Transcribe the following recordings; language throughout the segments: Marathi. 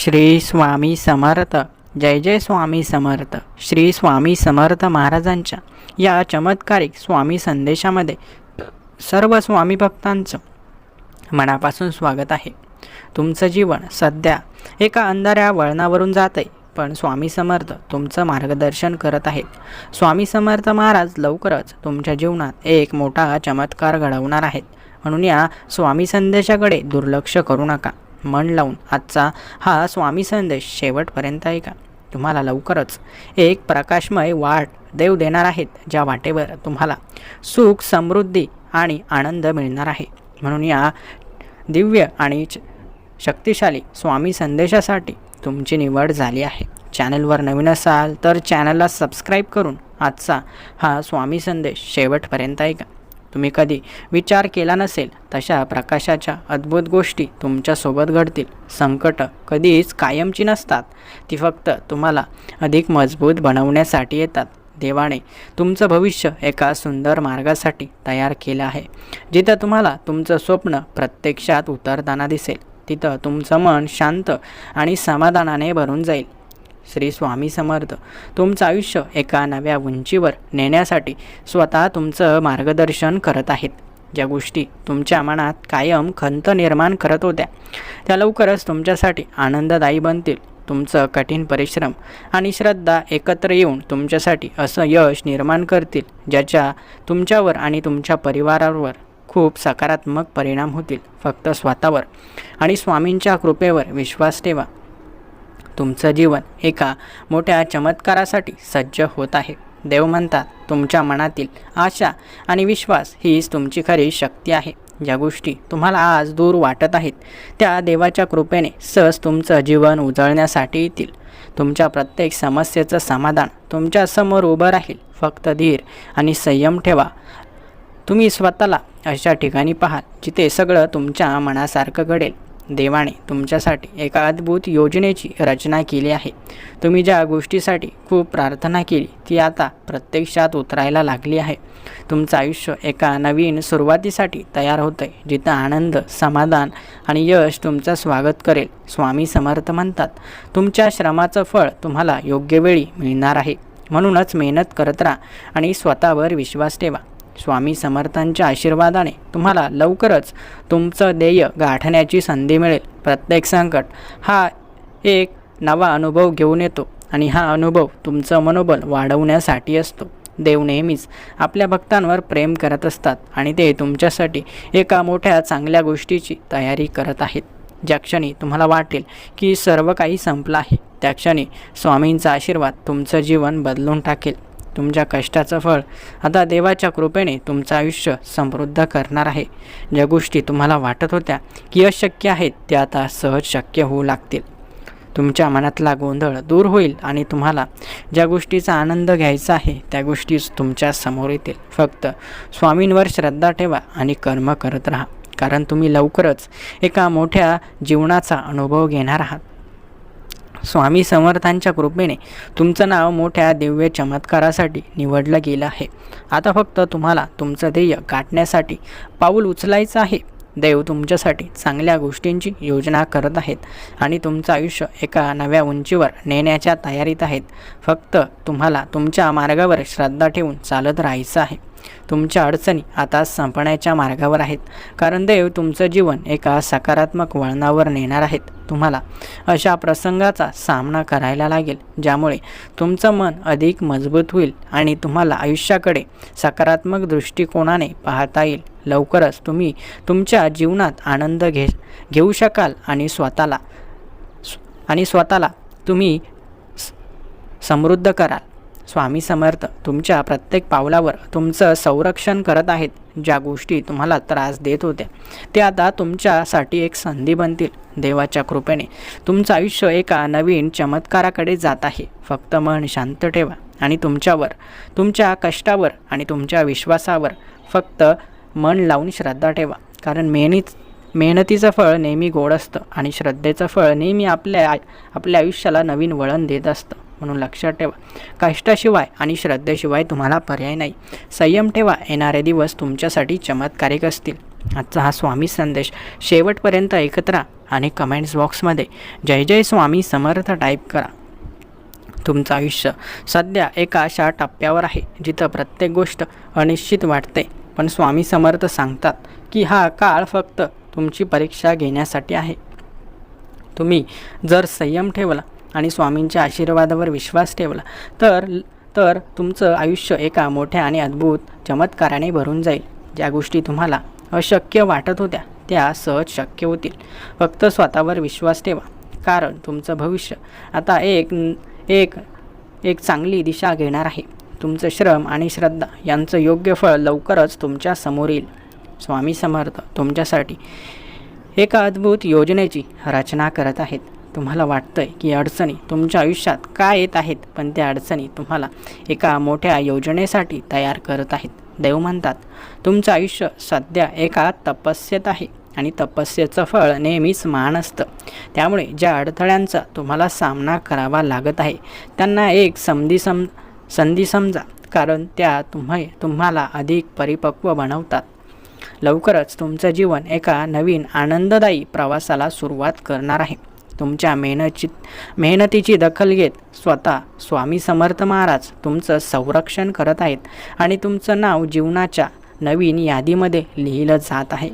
श्री स्वामी समर्थ. जय जय स्वामी समर्थ. श्री स्वामी समर्थ महाराजांच्या या चमत्कारिक स्वामी संदेशामध्ये सर्व स्वामी भक्तांचं मनापासून स्वागत आहे. तुमचं जीवन सध्या एका अंधाऱ्या वळणावरून जात आहे पण स्वामी समर्थ तुमचं मार्गदर्शन करत आहेत. स्वामी समर्थ महाराज लवकरच तुमच्या जीवनात एक मोठा चमत्कार घडवणार आहेत. म्हणून या स्वामी संदेशाकडे दुर्लक्ष करू नका. मन लावून आजचा हा स्वामी संदेश शेवटपर्यंत ऐका. तुम्हाला लवकरच एक प्रकाशमय वाट देव देणार आहेत ज्या वाटेवर तुम्हाला सुख समृद्धी आणि आनंद मिळणार आहे. म्हणून या दिव्य आणि च- शक्तिशाली स्वामी संदेशासाठी तुमची निवड झाली आहे. चॅनलवर नवीन असाल तर चॅनलला सबस्क्राईब करून आजचा हा स्वामी संदेश शेवटपर्यंत ऐका. तुम्ही कधी विचार केला नसेल तशा प्रकाशाच्या अद्भुत गोष्टी तुमच्यासोबत घडतील. संकट कधीच कायमची नसतात. ती फक्त तुम्हाला अधिक मजबूत बनवण्यासाठी येतात. देवाने तुमचं भविष्य एका सुंदर मार्गासाठी तयार केलं आहे. जिथं तुम्हाला तुमचं स्वप्न प्रत्यक्षात उतरताना दिसेल तिथं तुमचं मन शांत आणि समाधानाने भरून जाईल. श्री स्वामी समर्थ. तुमचं आयुष्य एका नव्या उंचीवर नेण्यासाठी स्वतः तुमचं मार्गदर्शन करत आहेत. ज्या गोष्टी तुमच्या मनात कायम खंत निर्माण करत होत्या त्या लवकरच तुमच्यासाठी आनंददायी बनतील. तुमचं कठीण परिश्रम आणि श्रद्धा एकत्र येऊन तुमच्यासाठी असं यश निर्माण करतील ज्याच्या तुमच्यावर आणि तुमच्या परिवारावर खूप सकारात्मक परिणाम होतील. फक्त स्वतःवर आणि स्वामींच्या कृपेवर विश्वास ठेवा. तुमचं जीवन एका मोठ्या चमत्कारासाठी सज्ज होत आहे. देव म्हणतात तुमच्या मनातील आशा आणि विश्वास हीच तुमची खरी शक्ती आहे. ज्या गोष्टी तुम्हाला आज दूर वाटत आहेत त्या देवाच्या कृपेने सहज तुमचं जीवन उजळण्यासाठी येतील. तुमच्या प्रत्येक समस्येचं समाधान तुमच्यासमोर उभं राहील. फक्त धीर आणि संयम ठेवा. तुम्ही स्वतःला अशा ठिकाणी पाहाल जिथे सगळं तुमच्या मनासारखं घडेल. देवाने तुमच्यासाठी एका अद्भुत योजनेची रचना केली आहे. तुम्ही ज्या गोष्टीसाठी खूप प्रार्थना केली ती आता प्रत्यक्षात उतरायला लागली आहे. तुमचं आयुष्य एका नवीन सुरुवातीसाठी तयार होतं आहे जिथं आनंद समाधान आणि यश तुमचं स्वागत करेल स्वामी समर्थ म्हणतात. तुमच्या श्रमाचं फळ तुम्हाला योग्य वेळी मिळणार आहे. म्हणूनच मेहनत करत राहा आणि स्वतःवर विश्वास ठेवा. स्वामी समर्थांच्या आशीर्वादाने तुम्हाला लवकरच तुमचं ध्येय गाठण्याची संधी मिळेल. प्रत्येक संकट हा एक नवा अनुभव घेऊन येतो आणि हा अनुभव तुमचं मनोबल वाढवण्यासाठी असतो. देव नेहमीच आपल्या भक्तांवर प्रेम करत असतात आणि ते तुमच्यासाठी एका मोठ्या चांगल्या गोष्टीची तयारी करत आहेत. ज्या क्षणी तुम्हाला वाटेल की सर्व काही संपलं आहे त्या क्षणी स्वामींचा आशीर्वाद तुमचं जीवन बदलून टाकेल. तुमच्या कष्टाचं फळ. आता देवाच्या कृपेने तुमचं आयुष्य समृद्ध करणार आहे. ज्या गोष्टी तुम्हाला वाटत होत्या की अशक्य आहेत त्या आता सहज शक्य होऊ लागतील. तुमच्या मनातला गोंधळ दूर होईल आणि तुम्हाला ज्या गोष्टीचा आनंद घ्यायचा आहे त्या गोष्टीच तुमच्यासमोर येतील. फक्त स्वामींवर श्रद्धा ठेवा आणि कर्म करत राहा. कारण तुम्ही लवकरच एका मोठ्या जीवनाचा अनुभव घेणार आहात. स्वामी समर्थांच्या कृपेने तुमचं नाव मोठ्या दिव्य चमत्कारासाठी निवडलं गेलं आहे. आता फक्त तुम्हाला तुमचं ध्येय गाठण्यासाठी पाऊल उचलायचं आहे. देव तुमच्यासाठी चांगल्या गोष्टींची योजना करत आहेत आणि तुमचं आयुष्य एका नव्या उंचीवर नेण्याच्या तयारीत आहेत. फक्त तुम्हाला तुमच्या मार्गावर श्रद्धा ठेवून चालत राहायचं आहे. तुमच्या अडचणी आता संपण्याच्या मार्गावर आहेत. कारण देव तुमचं जीवन एका सकारात्मक वळणावर नेणार आहेत. तुम्हाला अशा प्रसंगाचा सामना करायला लागेल ज्यामुळे तुमचं मन अधिक मजबूत होईल आणि तुम्हाला आयुष्याकडे सकारात्मक दृष्टिकोनाने पाहता येईल. लवकरच तुम्ही तुमच्या जीवनात आनंद घे घेऊ शकाल आणि स्वतःला आणि स्वतःला तुम्ही समृद्ध कराल. स्वामी समर्थ तुमच्या प्रत्येक पावलावर तुमचं संरक्षण करत आहेत. ज्या गोष्टी तुम्हाला त्रास देत होत्या ते आता तुमच्यासाठी एक संधी बनतील. देवाच्या कृपेने तुमचं आयुष्य एका नवीन चमत्काराकडे जात आहे. फक्त मन शांत ठेवा आणि तुमच्यावर तुमच्या कष्टावर आणि तुमच्या विश्वासावर फक्त मन लावून श्रद्धा ठेवा. कारण मेहनीत मेहनतीचं फळ नेहमी गोड असतं आणि श्रद्धेचं फळ नेहमी आपल्या आपल्या आयुष्याला नवीन वळण देत असतं. म्हणून लक्षात ठेवा. कष्टाशिवाय आणि श्रद्धेशिवाय तुम्हाला पर्याय नाही. संयम ठेवा. येणारे दिवस तुमच्यासाठी चमत्कारिक असतील. आजचा हा स्वामी संदेश शेवटपर्यंत ऐकत राहा आणि कमेंट्स बॉक्समध्ये जय जय स्वामी समर्थ टाईप करा. तुमचं आयुष्य सध्या एका अशा टप्प्यावर आहे जिथं प्रत्येक गोष्ट अनिश्चित वाटते. पण स्वामी समर्थ सांगतात की हा काळ फक्त तुमची परीक्षा घेण्यासाठी आहे. तुम्ही जर संयम ठेवला आणि स्वामींच्या आशीर्वादावर विश्वास ठेवला. तर तर तुमचं आयुष्य एका मोठ्या आणि अद्भुत चमत्काराने भरून जाईल ज्या गोष्टी तुम्हाला अशक्य वाटत होत्या त्या सहज शक्य होतील. फक्त स्वतःवर विश्वास ठेवा कारण तुमचं भविष्य आता एक एक एक चांगली दिशा घेणार आहे. तुमचं श्रम आणि श्रद्धा यांचं योग्य फळ लवकरच तुमच्यासमोर येईल. स्वामी समर्थ तुमच्यासाठी एका अद्भुत योजनेची रचना करत आहेत. तुम्हाला वाटतं आहे की अडचणी तुमच्या आयुष्यात का येत आहेत पण त्या अडचणी तुम्हाला एका मोठ्या योजनेसाठी तयार करत आहेत. देव म्हणतात तुमचं आयुष्य सध्या एका तपस्येत आहे आणि तपस्येचं फळ नेहमीच महान असतं. त्यामुळे ज्या अडथळ्यांचा तुम्हाला सामना करावा लागत आहे त्यांना एक संधी सम संधी समजा कारण त्या तुम्ही तुम्हाला अधिक परिपक्व बनवतात. लवकरच तुमचं जीवन एका नवीन आनंददायी प्रवासाला सुरुवात करणार आहे. तुमच्या मेहनची मेहनतीची दखल घेत स्वतः स्वामी समर्थ महाराज तुमचं संरक्षण करत आहेत आणि तुमचं नाव जीवनाच्या नवीन यादीमध्ये लिहिलं जात आहे.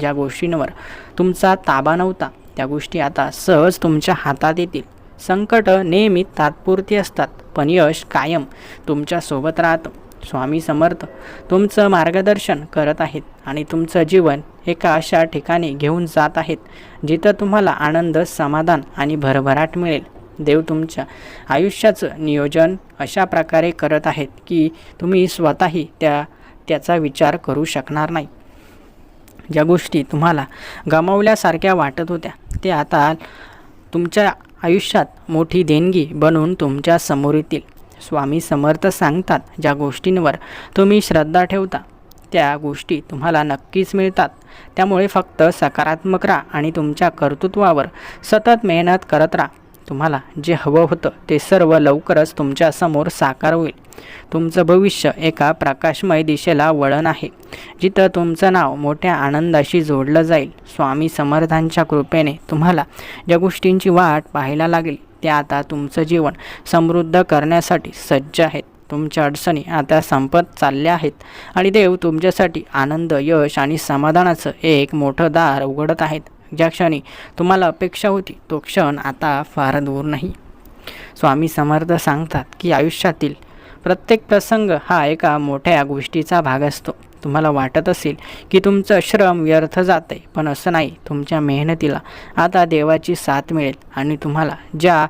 ज्या गोष्टींवर तुमचा ताबा नव्हता त्या गोष्टी आता सहज तुमच्या हातात येतील. संकट नेहमी तात्पुरती असतात पण यश कायम तुमच्यासोबत राहतं. स्वामी समर्थ तुमचं मार्गदर्शन करत आहेत आणि तुमचं जीवन एका अशा ठिकाणी घेऊन जात आहेत जिथं तुम्हाला आनंद समाधान आणि भरभराट मिळेल. देव तुमच्या आयुष्याचं नियोजन अशा प्रकारे करत आहेत की तुम्ही स्वतःही त्या त्याचा विचार करू शकणार नाही. ज्या गोष्टी तुम्हाला गमावल्यासारख्या वाटत होत्या ते आता तुमच्या आयुष्यात मोठी देणगी बनवून तुमच्यासमोर येतील. स्वामी समर्थ सांगतात ज्या गोष्टींवर तुम्ही श्रद्धा ठेवता त्या गोष्टी तुम्हाला नक्कीच मिळतात. त्यामुळे फक्त सकारात्मक राहा आणि तुमच्या कर्तृत्वावर सतत मेहनत करत राहा. तुम्हाला जे हवं होतं ते सर्व लवकरच तुमच्यासमोर साकार होईल. तुमचं भविष्य एका प्रकाशमय दिशेला वळण आहे. जिथं तुमचं नाव मोठ्या आनंदाशी जोडलं जाईल. स्वामी समर्थांच्या कृपेने तुम्हाला ज्या गोष्टींची वाट पाहायला लागेल त्या आता तुमचं जीवन समृद्ध करण्यासाठी सज्ज आहेत. तुमच्या अडचणी आता संपत चालल्या आहेत. आणि देव तुमच्यासाठी आनंद यश आणि समाधानाचं एक मोठं दार उघडत आहेत. ज्या क्षणी तुम्हाला अपेक्षा होती तो क्षण आता फार दूर नाही. स्वामी समर्थ सांगतात की आयुष्यातील प्रत्येक प्रसंग हा एका मोठ्या गोष्टीचा भाग असतो. तुम्हाला वाटत असेल की तुमचं श्रम व्यर्थ जाते पण असं नाही. तुमच्या मेहनतीला आता देवाची साथ मिळेल आणि तुम्हाला ज्या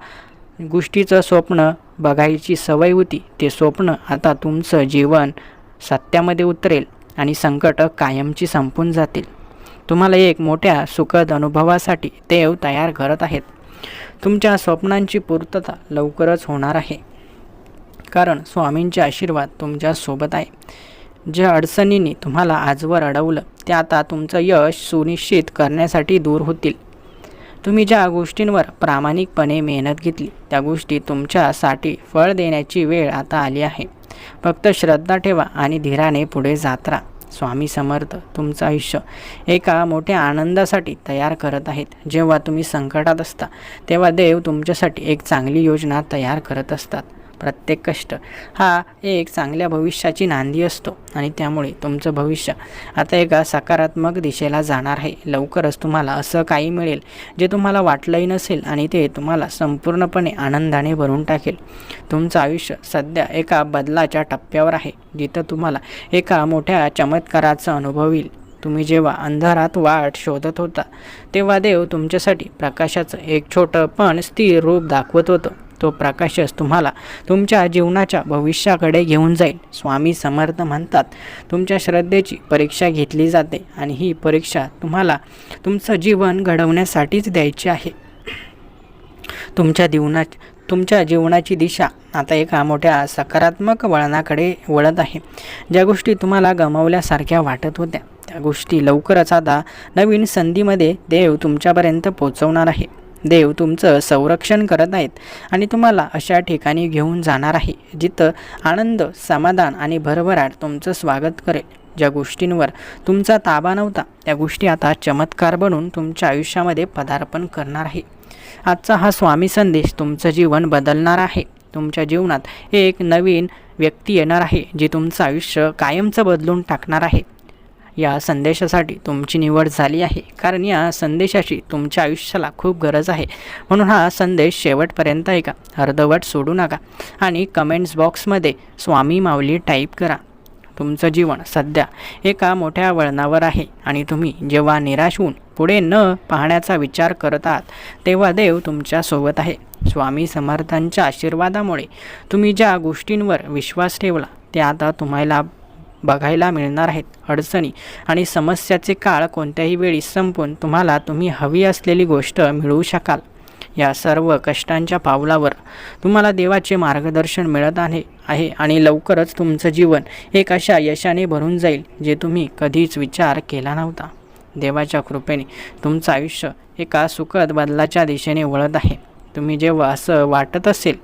गोष्टीचं स्वप्न बघायची सवय होती. ते स्वप्न आता तुमचं जीवन सत्यामध्ये उतरेल आणि संकट कायमची संपून जातील. तुम्हाला एक मोठ्या सुखद अनुभवासाठी देव तयार करत आहेत. तुमच्या स्वप्नांची पूर्तता लवकरच होणार आहे. कारण स्वामींचे आशीर्वाद तुमच्यासोबत आहे. ज्या अडचणींनी तुम्हाला आजवर अडवलं ते आता तुमचं यश सुनिश्चित करण्यासाठी दूर होतील. तुम्ही ज्या गोष्टींवर प्रामाणिकपणे मेहनत घेतली त्या गोष्टी तुमच्यासाठी फळ देण्याची वेळ आता आली आहे. फक्त श्रद्धा ठेवा आणि धीराने पुढे जात राहा. स्वामी समर्थ तुमचं आयुष्य एका मोठ्या आनंदासाठी तयार करत आहेत. जेव्हा तुम्ही संकटात असता तेव्हा देव तुमच्यासाठी एक चांगली योजना तयार करत असतात. प्रत्येक कष्ट हा एक चांगल्या भविष्याची नांदी असतो आणि त्यामुळे तुमचं भविष्य आता एका सकारात्मक दिशेला जाणार आहे. लवकरच तुम्हाला असं काही मिळेल जे तुम्हाला वाटलंही नसेल आणि ते तुम्हाला संपूर्णपणे आनंदाने भरून टाकेल. तुमचं आयुष्य सध्या एका बदलाच्या टप्प्यावर आहे जिथं तुम्हाला एका मोठ्या चमत्काराचा अनुभव येईल तुम्ही जेव्हा अंधारात वाट शोधत होता तेव्हा देव तुमच्यासाठी प्रकाशाचं एक छोटं पण स्थिर रूप दाखवत होतं. तो प्रकाशच तुम्हाला तुमच्या जीवनाच्या भविष्याकडे घेऊन जाईल. स्वामी समर्थ म्हणतात तुमच्या श्रद्धेची परीक्षा घेतली जाते आणि ही परीक्षा तुम्हाला तुमचं जीवन घडवण्यासाठीच द्यायची आहे. तुमच्या जीवना तुमच्या जीवनाची दिशा आता एका मोठ्या सकारात्मक वळणाकडे वळत आहे. ज्या गोष्टी तुम्हाला गमावल्यासारख्या वाटत होत्या त्या गोष्टी लवकरच आता नवीन संधीमध्ये देव तुमच्यापर्यंत पोचवणार आहे. देव तुमचं संरक्षण करत आहेत आणि तुम्हाला अशा ठिकाणी घेऊन जाणार आहे जिथं आनंद समाधान आणि भरभराट तुमचं स्वागत करेल. ज्या गोष्टींवर तुमचा ताबा नव्हता त्या गोष्टी आता चमत्कार बनून तुमच्या आयुष्यामध्ये पदार्पण करणार आहे. आजचा हा स्वामी संदेश तुमचं जीवन बदलणार आहे. तुमच्या जीवनात एक नवीन व्यक्ती येणार आहे जी तुमचं आयुष्य कायमचं बदलून टाकणार आहे. या संदेशासाठी तुमची निवड झाली आहे. कारण या संदेशाची तुमच्या आयुष्याला खूप गरज आहे. म्हणून हा संदेश शेवटपर्यंत ऐका. अर्धवट सोडू नका. आणि कमेंट्स बॉक्समध्ये स्वामी माऊली टाईप करा. तुमचं जीवन सध्या एका मोठ्या वळणावर आहे. आणि तुम्ही जेव्हा निराश होऊन पुढे न पाहण्याचा विचार करत आहात तेव्हा देव तुमच्यासोबत आहे. स्वामी समर्थांच्या आशीर्वादामुळे तुम्ही ज्या गोष्टींवर विश्वास ठेवला ते आता तुम्हाला बघायला मिळणार आहेत. अडचणी आणि समस्याचे काळ कोणत्याही वेळी संपून तुम्हाला तुम्ही हवी असलेली गोष्ट मिळवू शकाल. या सर्व कष्टांच्या पावलावर तुम्हाला देवाचे मार्गदर्शन मिळत आहे आहे आणि लवकरच तुमचं जीवन एक अशा यशाने भरून जाईल जे तुम्ही कधीच विचार केला नव्हता. देवाच्या कृपेने तुमचं आयुष्य एका सुखद बदलाच्या दिशेने वळत आहे. तुम्ही जेव्हा असं वाटत असेल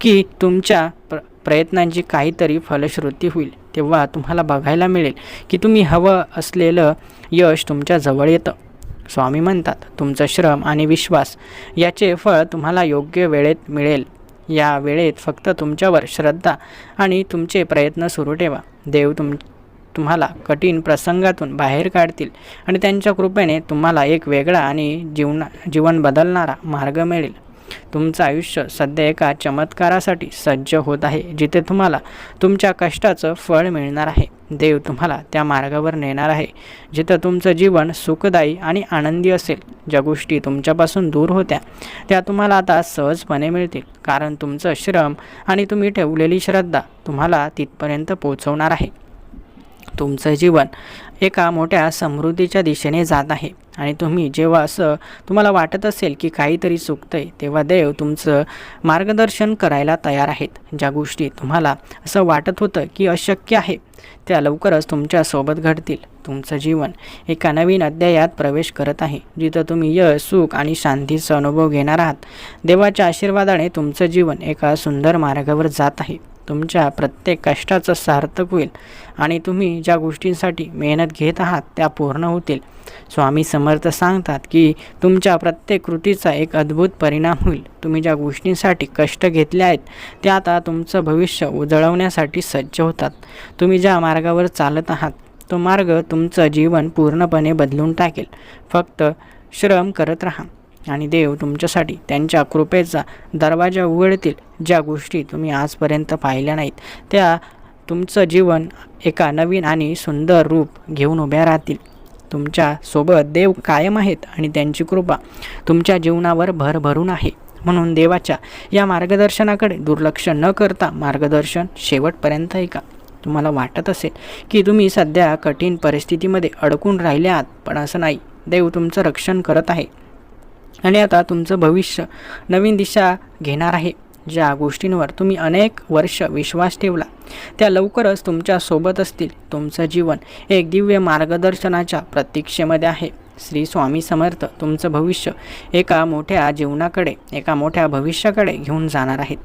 की तुमच्या प्र प्रयत्नांची काहीतरी फलश्रुती होईल तेव्हा तुम्हाला बघायला मिळेल की तुम्ही हवं असलेलं यश तुमच्या जवळ येतं. स्वामी म्हणतात तुमचं श्रम आणि विश्वास याचे फळ तुम्हाला योग्य वेळेत मिळेल. या वेळेत फक्त तुमच्यावर श्रद्धा आणि तुमचे प्रयत्न सुरू ठेवा. देव तुम तुम्हाला कठीण प्रसंगातून बाहेर काढतील आणि त्यांच्या कृपेने तुम्हाला एक वेगळा आणि जीवना जीवन बदलणारा मार्ग मिळेल. तुमचं आयुष्य सध्या एका चमत्कारासाठी सज्ज होत आहे जिथे तुम्हाला तुमच्या कष्टाचं फळ मिळणार आहे. देव तुम्हाला त्या मार्गावर नेणार आहे जिथं तुमचं जीवन सुखदायी आणि आनंदी असेल. ज्या गोष्टी तुमच्यापासून दूर होत्या त्या तुम्हाला आता सहजपणे मिळतील. कारण तुमचं श्रम आणि तुम्ही ठेवलेली श्रद्धा तुम्हाला तिथपर्यंत पोचवणार आहे. तुमचं जीवन. एका मोठ्या समृद्धीच्या दिशेने जात आहे. आणि तुम्ही जेव्हा असं तुम्हाला वाटत असेल की काहीतरी चुकतंय तेव्हा देव तुमचं मार्गदर्शन करायला तयार आहेत. ज्या गोष्टी तुम्हाला असं वाटत होतं की अशक्य आहे त्या लवकरच तुमच्यासोबत घडतील. तुमचं जीवन एका नवीन अध्यायात प्रवेश करत आहे जिथं तुम्ही यश सुख आणि शांतीचा अनुभव घेणार आहात. देवाच्या आशीर्वादाने तुमचं जीवन एका सुंदर मार्गावर जात आहे. तुमच्या प्रत्येक कष्टाचं सार्थक होईल. आणि तुम्ही ज्या गोष्टींसाठी मेहनत घेत आहात त्या पूर्ण होतील. स्वामी समर्थ सांगतात की तुमच्या प्रत्येक कृतीचा एक अद्भुत परिणाम होईल. तुम्ही ज्या गोष्टींसाठी कष्ट घेतले आहेत त्या आता तुमचं भविष्य उजळवण्यासाठी सज्ज होतात. तुम्ही ज्या मार्गावर चालत आहात तो मार्ग तुमचं जीवन पूर्णपणे बदलून टाकेल. फक्त श्रम करत राहा आणि देव तुमच्यासाठी त्यांच्या कृपेचा दरवाजा उघडतील. ज्या गोष्टी तुम्ही आजपर्यंत पाहिल्या नाहीत त्या तुमचं जीवन एका नवीन आणि सुंदर रूप घेऊन उभ्या राहतील. तुमच्यासोबत देव कायम आहेत आणि त्यांची कृपा तुमच्या जीवनावर भर भरून आहे. म्हणून देवाच्या या मार्गदर्शनाकडे दुर्लक्ष न करता मार्गदर्शन शेवटपर्यंत ऐका. तुम्हाला वाटत असेल की तुम्ही सध्या कठीण परिस्थितीमध्ये अडकून राहिले आहात पण असं नाही. देव तुमचं रक्षण करत आहे. आणि आता तुमचं भविष्य नवीन दिशा घेणार आहे. ज्या गोष्टींवर तुम्ही अनेक वर्ष विश्वास ठेवला त्या लवकरच तुमच्यासोबत असतील. तुमचं जीवन एक दिव्य मार्गदर्शनाच्या प्रतीक्षेमध्ये आहे. श्री स्वामी समर्थ तुमचं भविष्य एका मोठ्या जीवनाकडे एका मोठ्या भविष्याकडे घेऊन जाणार आहेत.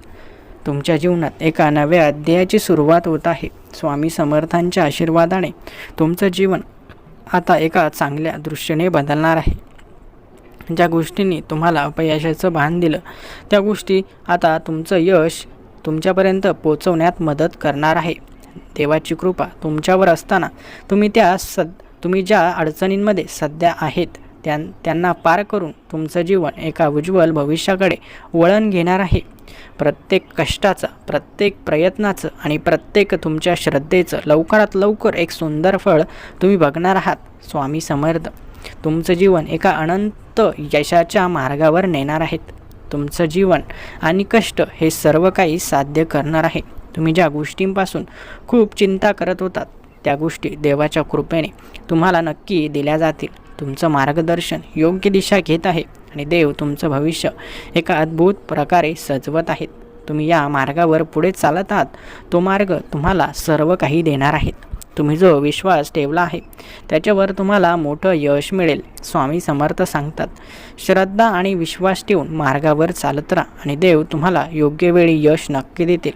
तुमच्या जीवनात एका नव्या अध्यायाची सुरुवात होत आहे. स्वामी समर्थांच्या आशीर्वादाने तुमचं जीवन आता एका चांगल्या दृष्टीने बदलणार आहे. ज्या गोष्टींनी तुम्हाला अपयशाचं भान दिलं त्या गोष्टी आता तुमचं यश तुमच्यापर्यंत पोचवण्यात मदत करणार आहे. देवाची कृपा तुमच्यावर असताना तुम्ही त्या सद तुम्ही ज्या अडचणींमध्ये सध्या आहेत त्यां त्यांना पार करून तुमचं जीवन एका उज्ज्वल भविष्याकडे वळण घेणार आहे. प्रत्येक कष्टाचं प्रत्येक प्रयत्नाचं आणि प्रत्येक तुमच्या श्रद्धेचं लवकरात लवकर एक सुंदर फळ तुम्ही बघणार आहात. स्वामी समर्थ. तुमचं जीवन एका अनंत यशाच्या मार्गावर नेणार आहेत. तुमचं जीवन आणि कष्ट हे सर्व काही साध्य करणार आहे. तुम्ही ज्या गोष्टींपासून खूप चिंता करत होतात त्या गोष्टी देवाच्या कृपेने तुम्हाला नक्की दिल्या जातील. तुमचं मार्गदर्शन योग्य दिशा घेत आहे आणि देव तुमचं भविष्य एका अद्भुत प्रकारे सजवत आहेत. तुम्ही या मार्गावर पुढे चालत आहात तो मार्ग तुम्हाला सर्व काही देणार आहेत. तुम्ही जो विश्वास ठेवला आहे त्याच्यावर तुम्हाला मोठं यश मिळेल स्वामी समर्थ सांगतात. श्रद्धा आणि विश्वास ठेवून मार्गावर चालत राहा आणि देव तुम्हाला योग्य वेळी यश नक्की देतील.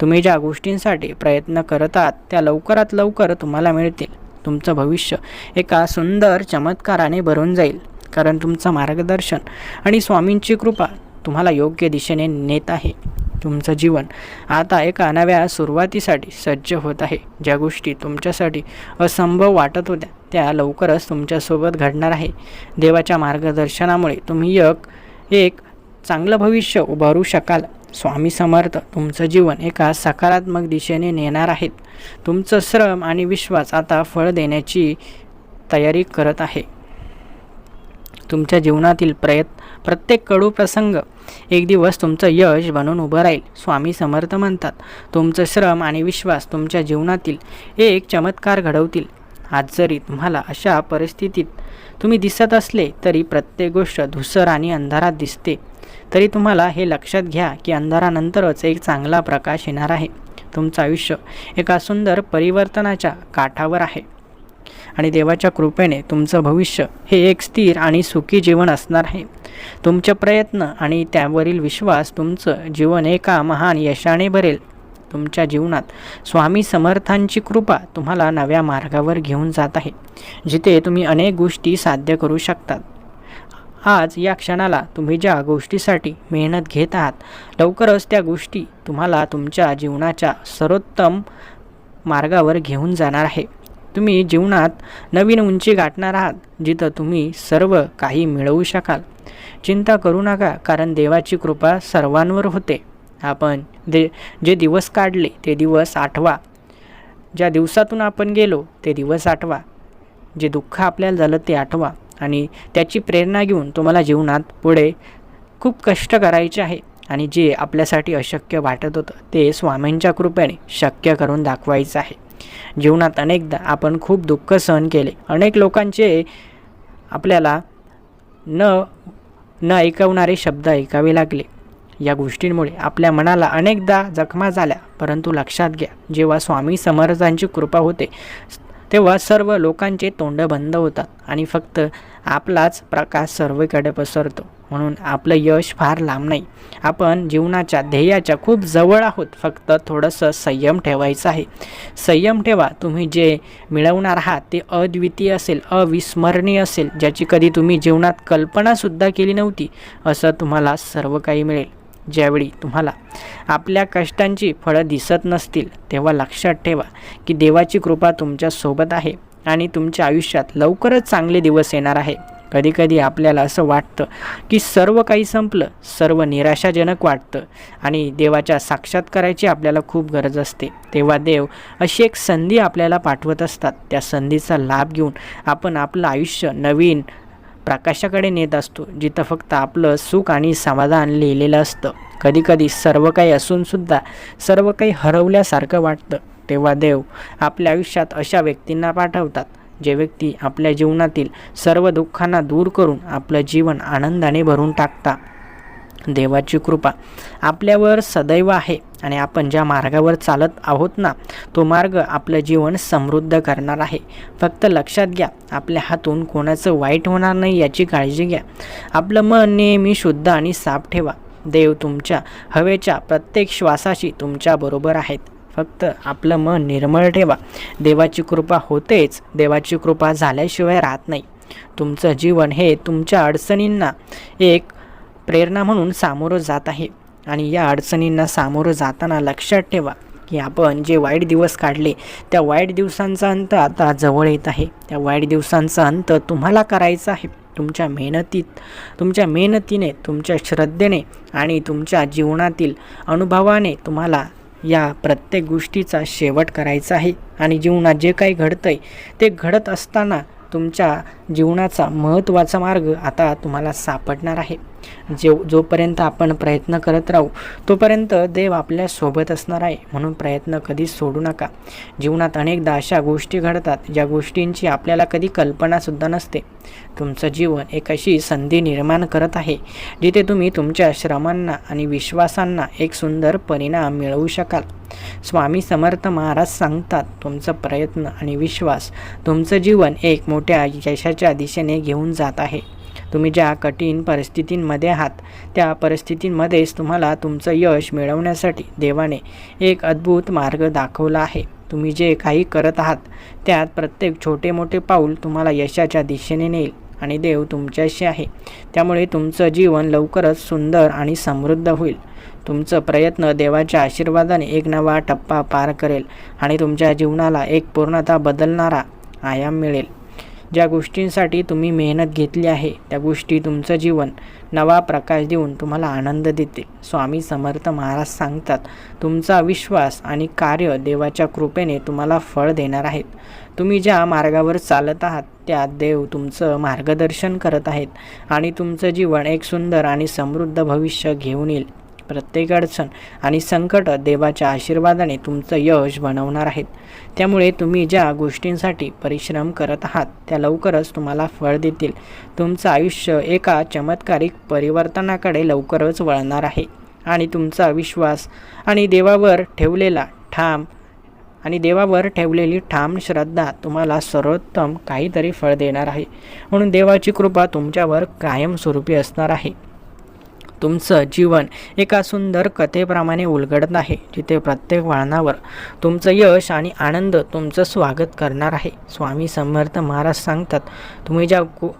तुम्ही ज्या गोष्टींसाठी प्रयत्न करत आहात त्या लवकरात लवकर तुम्हाला मिळतील. तुमचं भविष्य एका सुंदर चमत्काराने भरून जाईल कारण तुमचं मार्गदर्शन आणि स्वामींची कृपा तुम्हाला योग्य दिशेने नेत आहे. तुमचं जीवन. आता एका नव्या सुरुवातीसाठी सज्ज होत आहे. ज्या गोष्टी तुमच्यासाठी असंभव वाटत होत्या त्या लवकरच तुमच्यासोबत घडणार आहे. देवाच्या मार्गदर्शनामुळे तुम्ही एक एक चांगलं भविष्य उभारू शकाल. स्वामी समर्थ तुमचं जीवन एका सकारात्मक दिशेने नेणार आहेत. तुमचं श्रम आणि विश्वास आता फळ देण्याची तयारी करत आहे. तुमच्या जीवनातील प्रयत् प्रत्येक कडू प्रसंग एक दिवस तुमचं यश बनून उभं राहील. स्वामी समर्थ म्हणतात. तुमचं श्रम आणि विश्वास तुमच्या जीवनातील एक चमत्कार घडवतील. आज जरी तुम्हाला अशा परिस्थितीत तुम्ही दिसत असले तरी प्रत्येक गोष्ट धुसर आणि अंधारात दिसते. तरी तुम्हाला हे लक्षात घ्या की अंधारानंतरच एक चांगला प्रकाश येणार आहे. तुमचं आयुष्य एका सुंदर परिवर्तनाच्या काठावर आहे. आणि देवाच्या कृपेने तुमचं भविष्य हे एक स्थिर आणि सुखी जीवन असणार आहे. तुमचे प्रयत्न आणि त्यावरील विश्वास तुमचं जीवन एका महान यशाने भरेल. तुमच्या जीवनात स्वामी समर्थांची कृपा तुम्हाला नव्या मार्गावर घेऊन जात आहे जिथे तुम्ही अनेक गोष्टी साध्य करू शकतात. आज या क्षणाला तुम्ही ज्या गोष्टीसाठी मेहनत घेत आहात लवकरच त्या गोष्टी तुम्हाला तुमच्या जीवनाच्या सर्वोत्तम मार्गावर घेऊन जाणार आहे. तुम्ही जीवनात नवीन उंची गाठणार आहात जिथं तुम्ही सर्व काही मिळवू शकाल. चिंता करू नका कारण देवाची कृपा सर्वांवर होते. आपण दे जे दिवस काढले ते दिवस आठवा. ज्या दिवसातून आपण गेलो ते दिवस आठवा. जे दुःख आपल्याला झालं ते आठवा. आणि त्याची प्रेरणा घेऊन तुम्हाला जीवनात पुढे खूप कष्ट करायचे आहे. आणि जे आपल्यासाठी अशक्य वाटत होतं ते स्वामींच्या कृपेने शक्य करून दाखवायचं आहे. जीवनात अनेकदा आपण खूप दुःख सहन केले. अनेक लोकांचे आपल्याला न न ऐकवणारे शब्द ऐकावे लागले. या गोष्टींमुळे आपल्या मनाला अनेकदा जखमा झाल्या. परंतु लक्षात घ्या जेव्हा स्वामी समर्थांची कृपा होते तेव्हा सर्व लोकांचे तोंड बंद होतात आणि फक्त आपलाच प्रकाश सर्वकडे पसरतो. म्हणून आपलं यश फार लांब नाही. आपण जीवनाच्या ध्येयाच्या खूप जवळ आहोत. फक्त थोडंसं संयम ठेवायचं आहे. संयम ठेवा. तुम्ही जे मिळवणार आहात ते अद्वितीय असेल अविस्मरणीय असेल ज्याची कधी तुम्ही जीवनात कल्पनासुद्धा केली नव्हती असं तुम्हाला सर्व काही मिळेल. ज्यावेळी तुम्हाला आपल्या कष्टांची फळं दिसत नसतील तेव्हा लक्षात ठेवा की देवाची कृपा तुमच्यासोबत आहे आणि तुमच्या आयुष्यात लवकरच चांगले दिवस येणार आहे. कधीकधी आपल्याला असं वाटतं की सर्व काही संपलं सर्व निराशाजनक वाटतं आणि देवाच्या साक्षात्काराची आपल्याला खूप गरज असते. तेव्हा देव अशी एक संधी आपल्याला पाठवत असतात. त्या संधीचा लाभ घेऊन आपण आपलं आयुष्य नवीन प्रकाशाकडे नेत असतो जिथं फक्त आपलं सुख आणि समाधान लिहिलेलं असतं. कधीकधी सर्व काही असूनसुद्धा सर्व काही हरवल्यासारखं वाटतं. तेव्हा देव आपल्या आयुष्यात अशा व्यक्तींना पाठवतात जे व्यक्ती आपल्या जीवनातील सर्व दुःखांना दूर करून आपलं जीवन आनंदाने भरून टाकता देवाची कृपा आपल्यावर सदैव आहे. आणि आपण ज्या मार्गावर चालत आहोत ना तो मार्ग आपलं जीवन समृद्ध करणार आहे. फक्त लक्षात घ्या आपल्या हातून कोणाचं वाईट होणार नाही याची काळजी घ्या. आपलं मन नेहमी शुद्ध आणि साफ ठेवा. देव तुमच्या हवेच्या प्रत्येक श्वासाशी तुमच्याबरोबर आहेत. फक्त आपलं मन निर्मळ ठेवा. देवाची कृपा होतेच देवाची कृपा झाल्याशिवाय राहत नाही. तुमचं जीवन हे तुमच्या अडचणींना एक प्रेरणा म्हणून सामोरं जात आहे. आणि या अडचणींना सामोरं जाताना लक्षात ठेवा की आपण जे वाईट दिवस काढले त्या वाईट दिवसांचा अंत आता जवळ येत आहे. त्या वाईट दिवसांचा अंत तुम्हाला करायचा आहे. तुमच्या मेहनतीत तुमच्या मेहनतीने तुमच्या श्रद्धेने आणि तुमच्या जीवनातील अनुभवाने तुम्हाला या प्रत्येक गोष्टीचा शेवट करायचा आहे. आणि जीवनात जे काही घडतं आहे ते घडत असताना तुमच्या जीवनाचा महत्त्वाचा मार्ग आता तुम्हाला सापडणार आहे. जे जोपर्यंत आपण प्रयत्न करत राहू तोपर्यंत देव आपल्यासोबत असणार आहे. म्हणून प्रयत्न कधीच सोडू नका. जीवनात अनेकदा अशा गोष्टी घडतात ज्या गोष्टींची आपल्याला कधी कल्पनासुद्धा नसते. तुमचं जीवन एक अशी संधी निर्माण करत आहे जिथे तुम्ही तुमच्या श्रमांना आणि विश्वासांना एक सुंदर परिणाम मिळवू शकाल. स्वामी समर्थ महाराज सांगतात तुमचा प्रयत्न आणि विश्वास तुमचं जीवन एक मोठ्या यशाच्या दिशेने घेऊन जात आहे. तुम्ही ज्या कठीण परिस्थितींमध्ये आहात त्या परिस्थितींमध्येच तुम्हाला तुमचं यश मिळवण्यासाठी देवाने एक अद्भुत मार्ग दाखवला आहे. तुम्ही जे काही करत आहात त्यात प्रत्येक छोटे मोठे पाऊल तुम्हाला यशाच्या दिशेने नेईल आणि देव तुमच्याशी आहे. त्यामुळे तुमचं जीवन लवकरच सुंदर आणि समृद्ध होईल. तुमचं प्रयत्न देवाच्या आशीर्वादाने एक नवा टप्पा पार करेल आणि तुमच्या जीवनाला एक पूर्णता बदलणारा आयाम मिळेल. ज्या गोष्टींसाठी तुम्ही मेहनत घेतली आहे त्या गोष्टी तुमचं जीवन नवा प्रकाश देऊन तुम्हाला आनंद देतील स्वामी समर्थ महाराज सांगतात तुमचा विश्वास आणि कार्य देवाच्या कृपेने तुम्हाला फळ देणार आहेत. तुम्ही ज्या मार्गावर चालत आहात त्यात देव तुमचं मार्गदर्शन करत आहेत आणि तुमचं जीवन एक सुंदर आणि समृद्ध भविष्य घेऊन येईल. प्रत्येक अडचण आणि संकट देवाच्या आशीर्वादाने तुमचं यश बनवणार आहेत. त्यामुळे तुम्ही ज्या गोष्टींसाठी परिश्रम करत आहात त्या लवकरच तुम्हाला फळ देतील. तुमचं आयुष्य एका चमत्कारिक परिवर्तनाकडे लवकरच वळणार आहे. आणि तुमचा विश्वास आणि देवावर ठेवलेला ठाम आणि देवावर ठेवलेली ठाम श्रद्धा तुम्हाला सर्वोत्तम काहीतरी फळ देणार आहे. म्हणून देवाची कृपा तुमच्यावर कायमस्वरूपी असणार आहे. तुमचं जीवन एका सुंदर कथेप्रमाणे उलगडत आहे जिथे प्रत्येक वळणावर तुमचं यश आणि आनंद तुमचं स्वागत करणार आहे. स्वामी समर्थ महाराज सांगतात तुम्ही ज्या गो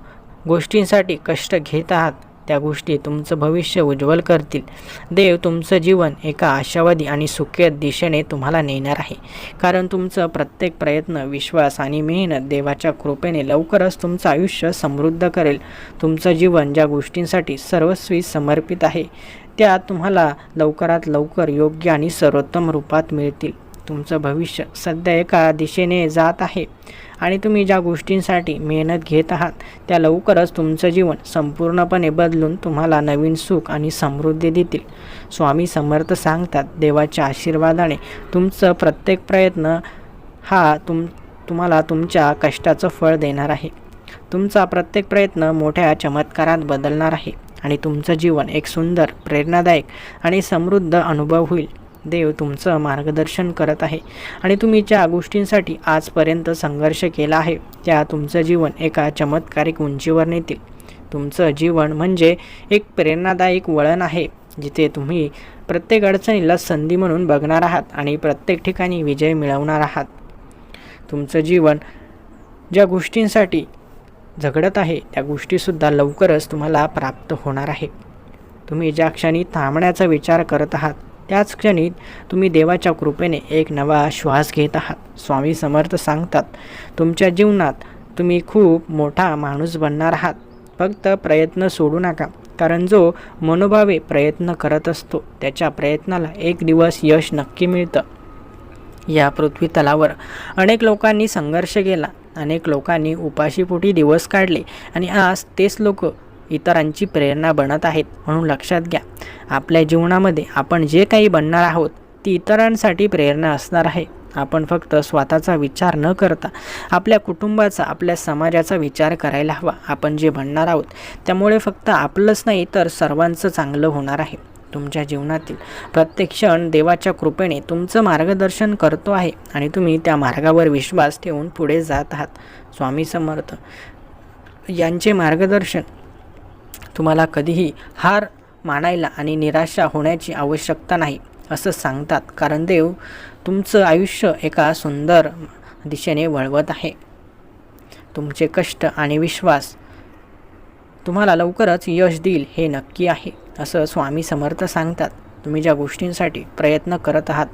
गोष्टींसाठी कष्ट घेत आहात त्या गोष्टी तुमचं भविष्य उज्ज्वल करतील. देव तुमचं जीवन एका आशावादी आणि सुखी दिशेने तुम्हाला नेणार आहे. कारण तुमचं प्रत्येक प्रयत्न विश्वास आणि मेहनत देवाच्या कृपेने लवकरच तुमचं आयुष्य समृद्ध करेल. तुमचं जीवन ज्या गोष्टींसाठी सर्वस्वी समर्पित आहे त्या तुम्हाला लवकरात लवकर योग्य आणि सर्वोत्तम रूपात मिळतील. तुमचं भविष्य सध्या एका दिशेने जात आहे. आणि तुम्ही ज्या गोष्टींसाठी मेहनत घेत आहात त्या लवकरच तुमचं जीवन संपूर्णपणे बदलून तुम्हाला नवीन सुख आणि समृद्धी देतील. स्वामी समर्थ सांगतात देवाच्या आशीर्वादाने तुमचं प्रत्येक प्रयत्न हा तुम तुम्हाला तुमच्या कष्टाचं फळ देणार आहे. तुमचा प्रत्येक प्रयत्न मोठ्या चमत्कारात बदलणार आहे आणि तुमचं जीवन एक सुंदर प्रेरणादायक आणि समृद्ध अनुभव होईल. देव तुमचं मार्गदर्शन करत आहे. आणि तुम्ही ज्या गोष्टींसाठी आजपर्यंत संघर्ष केला आहे त्या तुमचं जीवन एका चमत्कारिक उंचीवर नेतील. तुमचं जीवन म्हणजे एक प्रेरणादायक वळण आहे जिथे तुम्ही प्रत्येक अडचणीला संधी म्हणून बघणार आहात आणि प्रत्येक ठिकाणी विजय मिळवणार आहात. तुमचं जीवन ज्या गोष्टींसाठी झगडत आहे त्या गोष्टीसुद्धा लवकरच तुम्हाला प्राप्त होणार आहे. तुम्ही ज्या क्षणी थांबण्याचा विचार करत आहात त्याच क्षणी तुम्ही देवाच्या कृपेने एक नवा श्वास घेत आहात. स्वामी समर्थ सांगतात तुमच्या जीवनात तुम्ही खूप मोठा माणूस बनणार आहात. फक्त प्रयत्न सोडू नका कारण जो मनोभावे प्रयत्न करत असतो त्याच्या प्रयत्नाला एक दिवस यश नक्की मिळतं. या पृथ्वी तलावर अनेक लोकांनी संघर्ष केला अनेक लोकांनी उपाशीपोटी दिवस काढले आणि आज तेच लोक इतरांची प्रेरणा बनत आहेत म्हणून लक्षात घ्या. आपल्या जीवनामध्ये आपण जे काही बनणार आहोत ती इतरांसाठी प्रेरणा असणार आहे. आपण फक्त स्वतःचा विचार न करता आपल्या कुटुंबाचा आपल्या समाजाचा विचार करायला हवा. आपण जे बनणार आहोत त्यामुळे फक्त आपलंच नाही तर सर्वांचं चांगलं होणार आहे. तुमच्या जीवनातील प्रत्येक क्षण देवाच्या कृपेने तुमचं मार्गदर्शन करतो आहे आणि तुम्ही त्या मार्गावर विश्वास ठेवून पुढे जात आहात. स्वामी समर्थ यांचे मार्गदर्शन तुम्हाला कधीही हार मानायला आणि निराशा होण्याची आवश्यकता नाही असं सांगतात. कारण देव तुमचं आयुष्य एका सुंदर दिशेने वळवत आहे. तुमचे कष्ट आणि विश्वास तुम्हाला लवकरच यश देईल हे नक्की आहे असं स्वामी समर्थ सांगतात. तुम्ही ज्या गोष्टींसाठी प्रयत्न करत आहात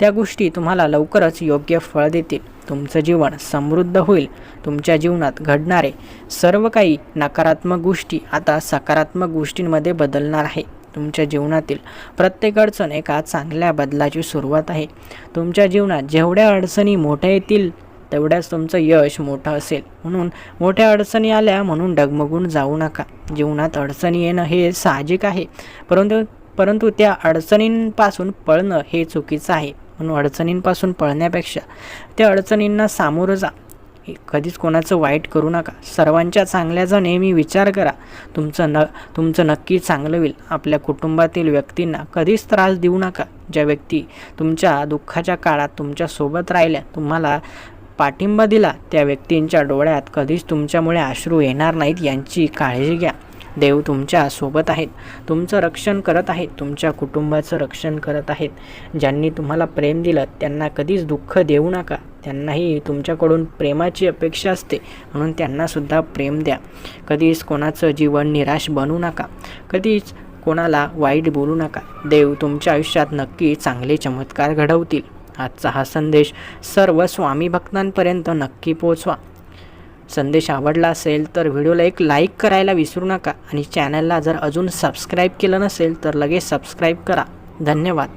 त्या गोष्टी तुम्हाला लवकरच योग्य फळ देतील. तुमचं जीवन समृद्ध होईल. तुमच्या जीवनात घडणारे सर्व काही नकारात्मक गोष्टी आता सकारात्मक गोष्टींमध्ये बदलणार आहे. तुमच्या जीवनातील प्रत्येक अडचण एका चांगल्या बदलाची सुरुवात आहे. तुमच्या जीवनात जेवढ्या अडचणी मोठ्या येतील तेवढ्याच तुमचं यश मोठं असेल. म्हणून मोठ्या अडचणी आल्या म्हणून डगमगून जाऊ नका. जीवनात अडचणी येणं हे साहजिक आहे. परंतु परंतु त्या अडचणींपासून पळणं हे चुकीचं आहे. म्हणून अडचणींपासून पळण्यापेक्षा त्या अडचणींना सामोरं जा. कधीच कोणाचं वाईट करू नका. सर्वांच्या चांगल्याचा नेहमी विचार करा. तुमचं न तुमचं नक्की चांगलं होईल. आपल्या कुटुंबातील व्यक्तींना कधीच त्रास देऊ नका. ज्या व्यक्ती तुमच्या दुःखाच्या काळात तुमच्यासोबत राहिल्या तुम्हाला पाठिंबा दिला त्या व्यक्तींच्या डोळ्यात कधीच तुमच्यामुळे अश्रू येणार नाहीत यांची काळजी घ्या. देव तुमच्यासोबत आहेत. तुमचं रक्षण करत आहेत. तुमच्या कुटुंबाचं रक्षण करत आहेत. ज्यांनी तुम्हाला प्रेम दिलं त्यांना कधीच दुःख देऊ नका. त्यांनाही तुमच्याकडून प्रेमाची अपेक्षा असते. म्हणून त्यांनासुद्धा प्रेम द्या. कधीच कोणाचं जीवन निराश बनू नका. कधीच कोणाला वाईट बोलू नका. देव तुमच्या आयुष्यात नक्की चांगले चमत्कार घडवतील. आजचा हा संदेश सर्व स्वामी भक्तांपर्यंत नक्की पोचवा संदेश आवडला असेल तर व्हिडिओला एक लाईक करायला विसरू नका आणि चॅनलला जर अजून सबस्क्राईब केलं नसेल तर लगेच सबस्क्राईब करा. धन्यवाद.